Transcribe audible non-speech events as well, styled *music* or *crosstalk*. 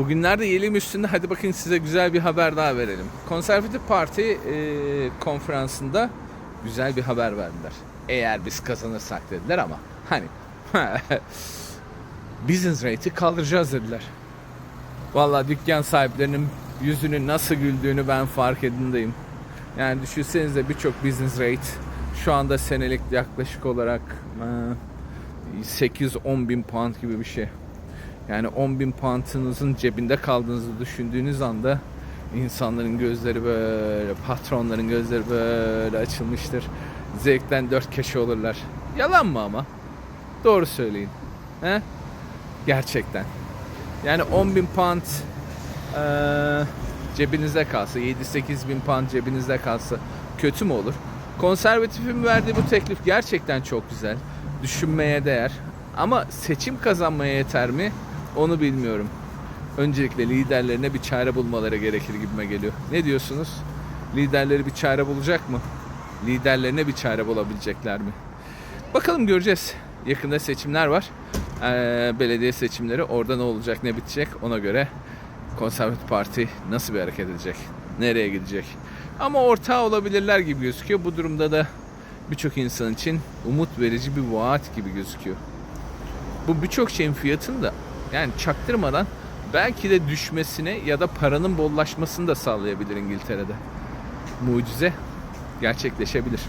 Bugünlerde Yelim üstünde hadi bakın size güzel bir haber daha verelim. Konservatif Parti e, konferansında güzel bir haber verdiler. Eğer biz kazanırsak dediler ama hani *laughs* business rate'i kaldıracağız dediler. Vallahi dükkan sahiplerinin yüzünün nasıl güldüğünü ben fark edindeyim. Yani düşünsenize birçok business rate şu anda senelik yaklaşık olarak e, 8-10 bin pound gibi bir şey. Yani 10 bin pound'ınızın cebinde kaldığınızı düşündüğünüz anda insanların gözleri böyle, patronların gözleri böyle açılmıştır. Zevkten dört köşe olurlar. Yalan mı ama? Doğru söyleyin. He? Gerçekten. Yani 10 bin pound eee, cebinizde kalsa, 7-8 bin pound cebinizde kalsa kötü mü olur? Konservatifin verdiği bu teklif gerçekten çok güzel. Düşünmeye değer. Ama seçim kazanmaya yeter mi? Onu bilmiyorum. Öncelikle liderlerine bir çare bulmaları gerekir gibime geliyor. Ne diyorsunuz? Liderleri bir çare bulacak mı? Liderlerine bir çare bulabilecekler mi? Bakalım göreceğiz. Yakında seçimler var. Ee, belediye seçimleri orada ne olacak ne bitecek ona göre Konservatif Parti nasıl bir hareket edecek? Nereye gidecek? Ama ortağı olabilirler gibi gözüküyor. Bu durumda da birçok insan için umut verici bir vaat gibi gözüküyor. Bu birçok şeyin fiyatını da yani çaktırmadan belki de düşmesine ya da paranın bollaşmasını da sağlayabilir İngiltere'de. Mucize gerçekleşebilir.